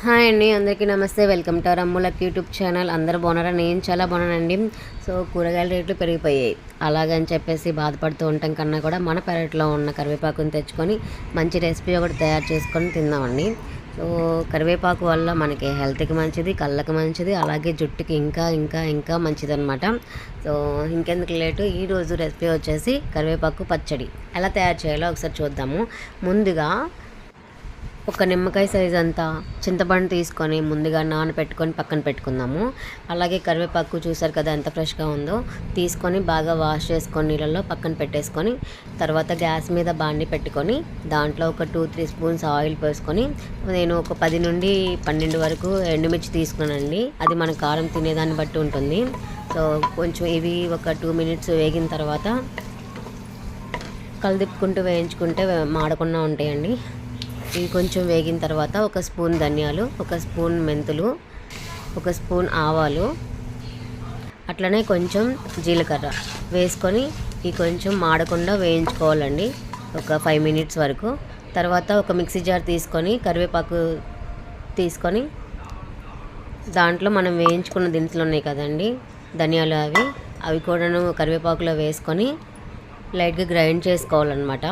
Hi అండి అందరికీ నమస్తే. వెల్కమ్ టు అవర్ అమ్ములక్ యూట్యూబ్ ఛానల్. అందరూ బాగున్నారా? నేను చాలా బాగున్నానండి. సో కూరగాయల రేట్లు పెరిగిపోయాయి. అలాగని చెప్పేసి బాధపడుతూ ఉండటం కన్నా కూడా మన పెరట్లో ఉన్న కరివేపాకుని తెచ్చుకొని మంచి రెసిపీ ఒకటి తయారు చేసుకొని తిందామండి. సో కరివేపాకు వల్ల మనకి హెల్త్కి మంచిది కళ్ళకి మంచిది అలాగే జుట్టుకి ఇంకా ఇంకా ఇంకా మంచిది అనమాట సో ఇంకెందుకు లేటు ఈరోజు రెసిపీ వచ్చేసి కరివేపాకు పచ్చడి. ఎలా తయారు చేయాలో ఒకసారి చూద్దాము. ముందుగా ఒక నిమ్మకాయ సైజ్ అంతా చింతపండు తీసుకొని ముందుగా నానబెట్టుకొని పక్కన పెట్టుకుందాము. అలాగే కరివేపాకు చూసారు కదా ఎంత ఫ్రెష్గా ఉందో తీసుకొని బాగా వాష్ చేసుకొని నీళ్ళల్లో పక్కన పెట్టేసుకొని తర్వాత గ్యాస్ మీద బాండి పెట్టుకొని దాంట్లో ఒక టూ త్రీ స్పూన్స్ ఆయిల్ పోసుకొని నేను ఒక పది నుండి పన్నెండు వరకు ఎండుమిర్చి తీసుకున్నానండి. అది మన కారం తినేదాన్ని బట్టి ఉంటుంది. సో కొంచెం ఇవి ఒక టూ మినిట్స్ వేగిన తర్వాత కలదిప్పుకుంటూ వేయించుకుంటే మాడకుండా ఉంటాయండి. ఇవి కొంచెం వేగిన తర్వాత ఒక స్పూన్ ధనియాలు ఒక స్పూన్ మెంతులు ఒక స్పూన్ ఆవాలు అట్లనే కొంచెం జీలకర్ర వేసుకొని ఈ కొంచెం మాడకుండా వేయించుకోవాలండి. ఒక ఫైవ్ మినిట్స్ వరకు. తర్వాత ఒక మిక్సీ జార్ తీసుకొని కరివేపాకు తీసుకొని దాంట్లో మనం వేయించుకున్న దినుసులు ఉన్నాయి కదండి ధనియాలు అవి అవి కూడాను కరివేపాకులో వేసుకొని లైట్గా గ్రైండ్ చేసుకోవాలన్నమాట.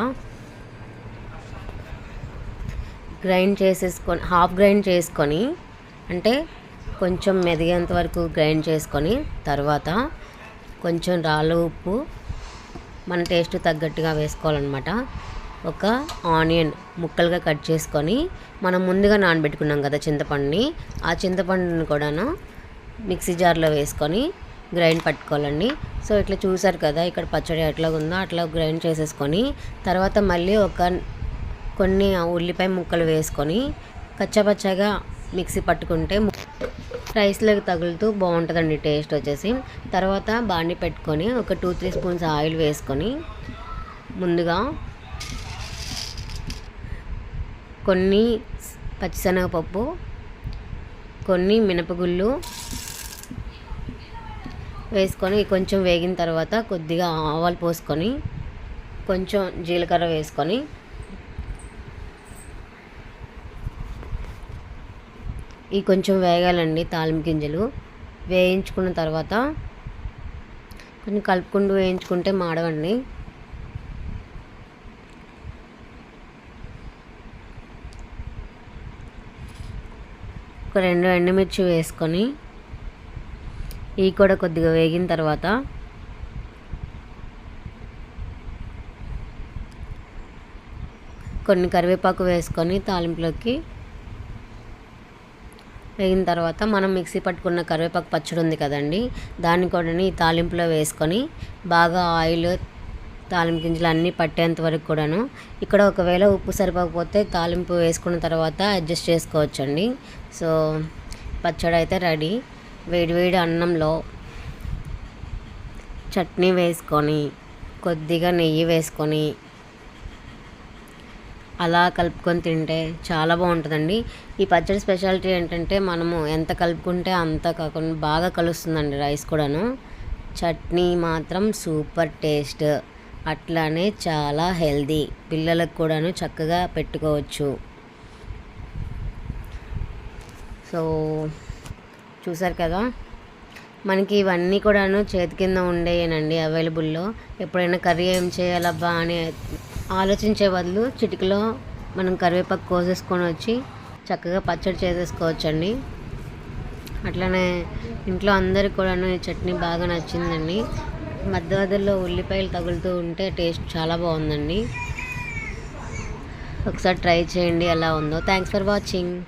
గ్రైండ్ చేసేసుకొని హాఫ్ గ్రైండ్ చేసుకొని అంటే కొంచెం మెదిగేంత వరకు గ్రైండ్ చేసుకొని తర్వాత కొంచెం రాళ్ళ ఉప్పు మన టేస్ట్ తగ్గట్టుగా వేసుకోవాలన్నమాట. ఒక ఆనియన్ ముక్కలుగా కట్ చేసుకొని మనం ముందుగా నానబెట్టుకున్నాం కదా చింతపండుని ఆ చింతపండుని కూడాను మిక్సీ జార్లో వేసుకొని గ్రైండ్ పట్టుకోవాలండి. సో ఇట్లా చూసారు కదా ఇక్కడ పచ్చడి ఎట్లా ఉందో అట్లా గ్రైండ్ చేసేసుకొని తర్వాత మళ్ళీ ఒక కొన్ని ఉల్లిపాయ ముక్కలు వేసుకొని కచ్చపచ్చగా మిక్సీ పట్టుకుంటే రైస్లోకి తగులుతూ బాగుంటుందండి టేస్ట్ వచ్చేసి. తర్వాత బాండి పెట్టుకొని ఒక టూ త్రీ స్పూన్స్ ఆయిల్ వేసుకొని ముందుగా కొన్ని పచ్చిశనగపప్పు కొన్ని మినపగుళ్ళు వేసుకొని కొంచెం వేగిన తర్వాత కొద్దిగా ఆవాలు పోసుకొని కొంచెం జీలకర్ర వేసుకొని ఈ కొంచెం వేగాలండి తాలింపు గింజలు. వేయించుకున్న తర్వాత కొంచెం కలుపుకుంటూ వేయించుకుంటే మాడవండి. ఒక రెండు ఎండుమిర్చి వేసుకొని ఈ కూడా కొద్దిగా వేగిన తర్వాత కొన్ని కరివేపాకు వేసుకొని తాలింపులోకి వేగిన తర్వాత మనం మిక్సీ పట్టుకున్న కరివేపాకు పచ్చడి ఉంది కదండి దాన్ని కూడా ఈ తాలింపులో వేసుకొని బాగా ఆయిల్ తాలింపు గింజలు అన్నీ పట్టేంత వరకు కూడాను ఇక్కడ ఒకవేళ ఉప్పు సరిపోకపోతే తాలింపు వేసుకున్న తర్వాత అడ్జస్ట్ చేసుకోవచ్చండి. సో పచ్చడి అయితే రెడీ. వేడివేడి అన్నంలో చట్నీ వేసుకొని కొద్దిగా నెయ్యి వేసుకొని అలా కలుపుకొని తింటే చాలా బాగుంటుందండి. ఈ పచ్చడి స్పెషాలిటీ ఏంటంటే మనము ఎంత కలుపుకుంటే అంత కాకుండా బాగా కలుస్తుందండి రైస్ కూడాను. చట్నీ మాత్రం సూపర్ టేస్ట్. అట్లానే చాలా హెల్దీ. పిల్లలకు కూడాను చక్కగా పెట్టుకోవచ్చు. సో చూసారు కదా? మనకి ఇవన్నీ కూడాను చేతి కింద ఉండేయనండి అవైలబుల్లో. ఎప్పుడైనా కర్రీ ఏం చేయాలబ్బా అని ఆలోచించే బదులు చిటికలో మనం కరివేపాకు కోసేసుకొని వచ్చి చక్కగా పచ్చడి చేసేసుకోవచ్చండి. అట్లనే ఇంట్లో అందరికి కూడాను ఈ చట్నీ బాగా నచ్చిందండి. మధ్య మధ్యలో ఉల్లిపాయలు తగులుతూ ఉంటే టేస్ట్ చాలా బాగుందండి. ఒకసారి ట్రై చేయండి ఎలా ఉందో. Thanks for watching.